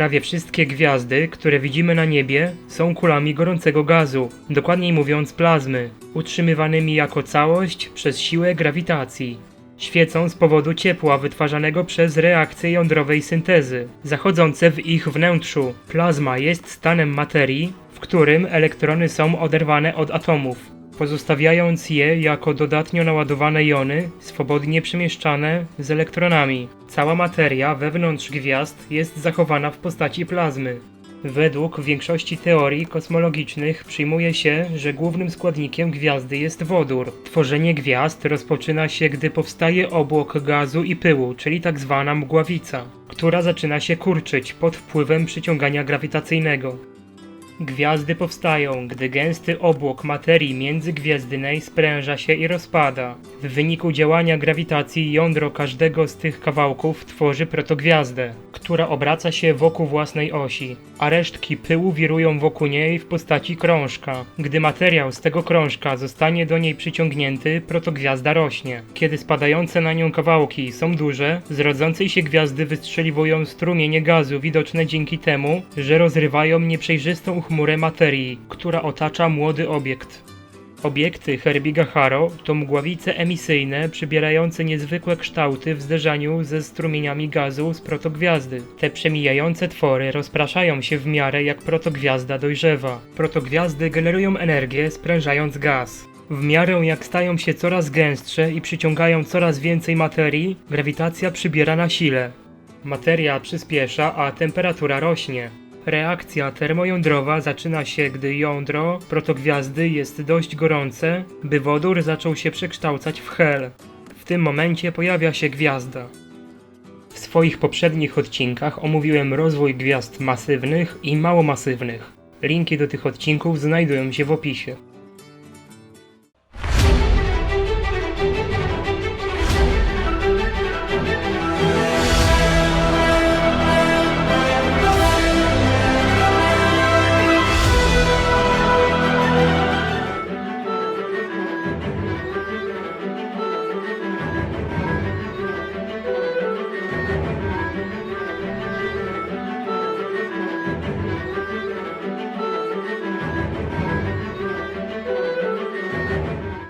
Prawie wszystkie gwiazdy, które widzimy na niebie, są kulami gorącego gazu, dokładniej mówiąc plazmy, utrzymywanymi jako całość przez siłę grawitacji. Świecą z powodu ciepła wytwarzanego przez reakcje jądrowej syntezy, zachodzące w ich wnętrzu. Plazma jest stanem materii, w którym elektrony są oderwane od atomów, pozostawiając je jako dodatnio naładowane jony, swobodnie przemieszczane z elektronami. Cała materia wewnątrz gwiazd jest zachowana w postaci plazmy. Według większości teorii kosmologicznych przyjmuje się, że głównym składnikiem gwiazdy jest wodór. Tworzenie gwiazd rozpoczyna się, gdy powstaje obłok gazu i pyłu, czyli tak zwana mgławica, która zaczyna się kurczyć pod wpływem przyciągania grawitacyjnego. Gwiazdy powstają, gdy gęsty obłok materii międzygwiezdnej spręża się i rozpada. W wyniku działania grawitacji jądro każdego z tych kawałków tworzy protogwiazdę, która obraca się wokół własnej osi, a resztki pyłu wirują wokół niej w postaci krążka. Gdy materiał z tego krążka zostanie do niej przyciągnięty, protogwiazda rośnie. Kiedy spadające na nią kawałki są duże, z rodzącej się gwiazdy wystrzeliwują strumienie gazu widoczne dzięki temu, że rozrywają nieprzejrzystą chmurę materii, która otacza młody obiekt. Obiekty Herbig-Haro to mgławice emisyjne przybierające niezwykłe kształty w zderzeniu ze strumieniami gazu z protogwiazdy. Te przemijające twory rozpraszają się w miarę jak protogwiazda dojrzewa. Protogwiazdy generują energię sprężając gaz. W miarę jak stają się coraz gęstsze i przyciągają coraz więcej materii, grawitacja przybiera na sile. Materia przyspiesza, a temperatura rośnie. Reakcja termojądrowa zaczyna się, gdy jądro protogwiazdy jest dość gorące, by wodór zaczął się przekształcać w hel. W tym momencie pojawia się gwiazda. W swoich poprzednich odcinkach omówiłem rozwój gwiazd masywnych i małomasywnych. Linki do tych odcinków znajdują się w opisie.